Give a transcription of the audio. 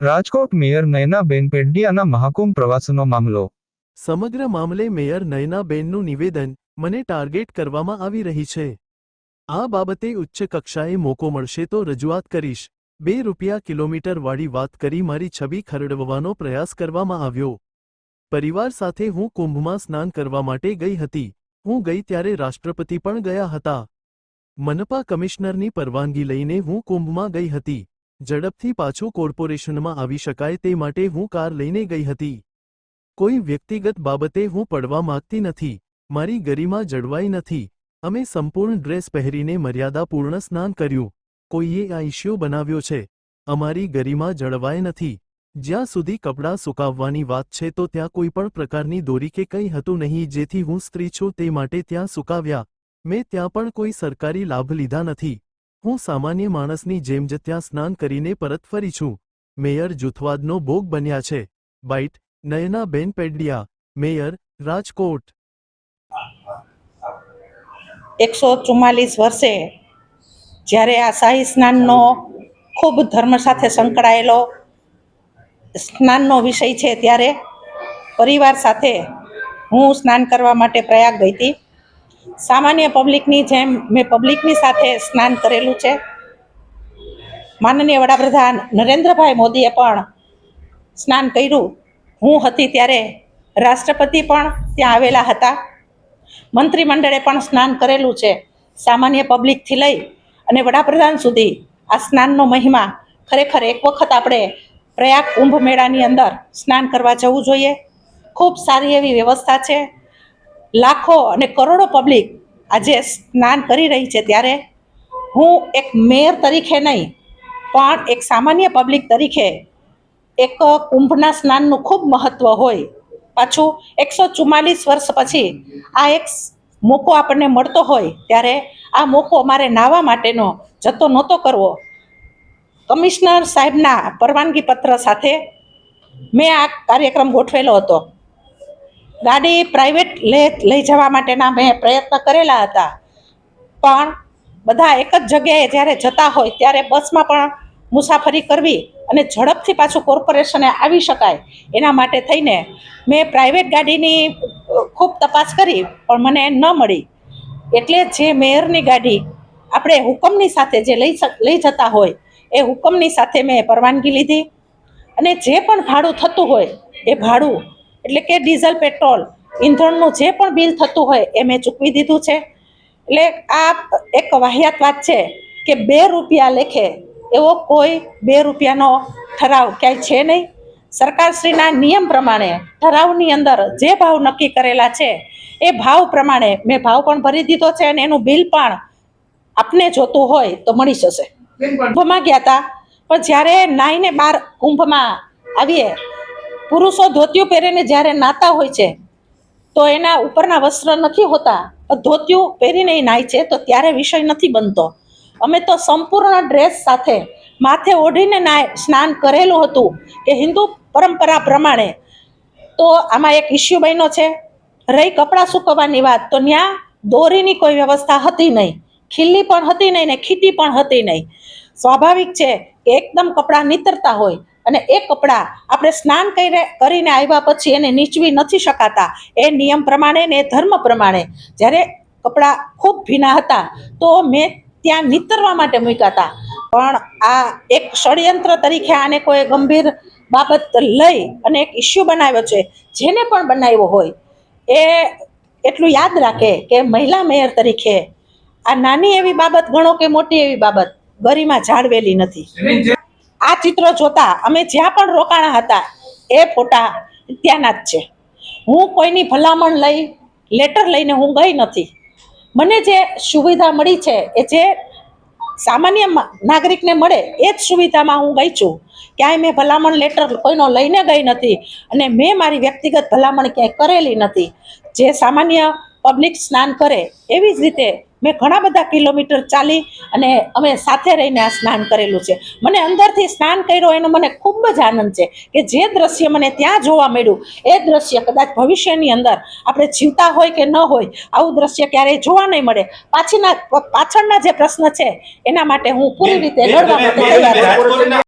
Rajkot mayor Nayanaben પેડડિયાના મહાકુંભ પ્રવાસનો મામલો. સમગ્ર મામલે મેયર નયનાબેનનું નિવેદન મને ટાર્ગેટ કરવામાં આવી રહી છે. આ બાબતે ઉચ્ચ કક્ષાએ મોકો મળશે તો રજૂઆત કરીશ. બે રૂપિયા કિલોમીટરવાળી વાત કરી મારી છબી ખરડવવાનો પ્રયાસ કરવામાં આવ્યો. પરિવાર સાથે હું કુંભમાં સ્નાન કરવા માટે ગઈ હતી. હું ગઈ ત્યારે રાષ્ટ્રપતિ પણ ગયા હતા. મનપા કમિશનરની પરવાનગી લઈને હું કુંભમાં ગઈ હતી. ઝડપથી પાછું કોર્પોરેશનમાં આવી શકાય તે માટે હું કાર લઈને ગઈ હતી. કોઈ વ્યક્તિગત બાબતે હું પડવા માંગતી નથી. મારી ગરિમા જળવાઈ નથી. અમે સંપૂર્ણ ડ્રેસ પહેરીને મર્યાદાપૂર્ણ સ્નાન કર્યું. કોઈએ આ ઇશ્યુ બનાવ્યો છે. અમારી ગરિમા જળવાય નથી. જ્યાં સુધી કપડાં સુકાવવાની વાત છે તો ત્યાં કોઈ પણ પ્રકારની દોરી કે કંઈ હતું નહીં જેથી હું સ્ત્રી છું તે માટે ત્યાં સુકાવ્યા. મેં ત્યાં પણ કોઈ સરકારી લાભ લીધા નથી. હું સામાન્ય માણસની જેમ જ ત્યાં સ્નાન કરીને પરત ફરી છું. મેયર જૂથવાદનો ભોગ બન્યા છે. Bite Nayanaben Pedadiya mayor, Rajkot. એકસો ચુમ્માલીસ વર્ષે જ્યારે આ શાહી સ્નાનનો ખૂબ ધર્મ સાથે સંકળાયેલો સ્નાનનો વિષય છે, ત્યારે પરિવાર સાથે હું સ્નાન કરવા માટે પ્રયાગ ગઈ હતી. સામાન્ય પબ્લિકની જેમ મેં પબ્લિકની સાથે સ્નાન કરેલું છે. માનનીય વડાપ્રધાન નરેન્દ્રભાઈ મોદીએ પણ સ્નાન કર્યું. હું હતી ત્યારે રાષ્ટ્રપતિ પણ ત્યાં આવેલા હતા. મંત્રીમંડળે પણ સ્નાન કરેલું છે. સામાન્ય પબ્લિકથી લઈ અને વડાપ્રધાન સુધી આ સ્નાનનો મહિમા ખરેખર એક વખત આપણે પ્રયાગ કુંભ મેળાની અંદર સ્નાન કરવા જવું જોઈએ. ખૂબ સારી એવી વ્યવસ્થા છે. લાખો અને કરોડો પબ્લિક આજે સ્નાન કરી રહી છે ત્યારે હું એક મેયર તરીકે નહીં, પણ એક સામાન્ય પબ્લિક તરીકે એક કુંભના સ્નાનનું ખૂબ મહત્ત્વ હોય. પાછું એકસો ચુમ્માલીસ વર્ષ પછી આ એક મોકો આપણને મળતો હોય ત્યારે આ મોકો મારે નાહવા માટેનો જતો નહોતો કરવો. કમિશનર સાહેબના પરવાનગી પત્ર સાથે મેં આ કાર્યક્રમ ગોઠવેલો હતો. ગાડી પ્રાઇવેટ લે, લઈ જવા માટેના મેં પ્રયત્ન કરેલા હતા. પણ બધા એક જ જગ્યાએ જ્યારે જતા હોય ત્યારે બસમાં પણ મુસાફરી કરવી અને ઝડપથી પાછું કોર્પોરેશને આવી શકાય એના માટે થઈને મેં પ્રાઇવેટ ગાડીની ખૂબ તપાસ કરી, પણ મને ન મળી. એટલે જે મેયરની ગાડી આપણે હુકમની સાથે જે લઈ લઈ જતા હોય, એ હુકમની સાથે મેં પરવાનગી લીધી અને જે પણ ભાડું થતું હોય, એ ભાડું એટલે કે ડીઝલ પેટ્રોલ ઈંધણનું જે પણ બિલ થતું હોય એ મેં ચૂકવી દીધું છે. એટલે આ એક વાહિયાત વાત છે કે બે રૂપિયા લેખે એવો કોઈ બે રૂપિયાનો ઠરાવ ક્યાંય છે નહીં. સરકારશ્રીના નિયમ પ્રમાણે ઠરાવની અંદર જે ભાવ નક્કી કરેલા છે એ ભાવ પ્રમાણે મેં ભાવ પણ ભરી દીધો છે અને એનું બિલ પણ આપને જોતું હોય તો મળી જશે. કુંભમાં ગયા હતા પણ જ્યારે નાઈને બાર કુંભમાં આવીએ પુરુષો ધોતિયું પહેરીને જ્યારે નાતા હોય છે, તો એના ઉપરના વસ્ત્ર નથી હોતા. ધોતિયું પહેરીને નાય છે, તો ત્યારે વિષય નથી બનતો. અમે તો સંપૂર્ણ ડ્રેસ સાથે માથે ઓઢીને નાય, સ્નાન કરેલું હતું કે હિન્દુ પરંપરા પ્રમાણે. તો આમાં એક ઇસ્યુ બન્યો છે, રહી કપડાં સૂકવવાની વાત, તો ત્યાં દોરીની કોઈ વ્યવસ્થા હતી નહીં. ખીલ્લી પણ હતી નહીં ને ખીટી પણ હતી નહીં. સ્વાભાવિક છે કે એકદમ કપડાં નીતરતા હોય અને એ કપડાં આપણે સ્નાન કરીને કરીને આવ્યા પછી એને નીચવી નથી શકાતા. એ નિયમ પ્રમાણે ને ધર્મ પ્રમાણે. જ્યારે કપડાં ખૂબ ભીના હતા, તો મેં ત્યાં નીતરવા માટે મૂક્યા હતા. પણ આ એક ષડયંત્ર તરીકે આને કોઈ ગંભીર બાબત લઈ અને એક ઇસ્યુ બનાવ્યો છે, જેને પણ બનાવ્યો હોય, એ એટલું યાદ રાખે કે મહિલા મેયર તરીકે આ નાની એવી બાબત ગણો કે મોટી એવી બાબત, ગરિમા જાળવેલી નથી. આ ચિત્ર જોતા અમે જ્યાં પણ રોકાણા હતા, એ ફોટા ત્યાંના જ છે. હું કોઈની ભલામણ લઈ, લેટર લઈને હું ગઈ નથી. મને જે સુવિધા મળી છે, એ જે સામાન્ય નાગરિકને મળે, એ જ સુવિધામાં હું ગઈ છું. ક્યાંય મેં ભલામણ, લેટર કોઈનો લઈને ગઈ નથી અને મેં મારી વ્યક્તિગત ભલામણ ક્યાંય કરેલી નથી. જે સામાન્ય પબ્લિક સ્નાન કરે, એવી જ રીતે મેં ઘણા બધા કિલોમીટર ચાલી અને અમે સાથે રહીને આ સ્નાન કરેલું છે. મને અંદરથી સ્નાન કર્યો એનો મને ખૂબ જ આનંદ છે કે જે દ્રશ્ય મને ત્યાં જોવા મળ્યું એ દ્રશ્ય કદાચ ભવિષ્યની અંદર આપણે જીવતા હોય કે ન હોય આવું દ્રશ્ય ક્યારેય જોવા નહીં મળે. પાછીના પાછળના જે પ્રશ્ન છે એના માટે હું પૂરી રીતે લડવા માટે તૈયાર છું.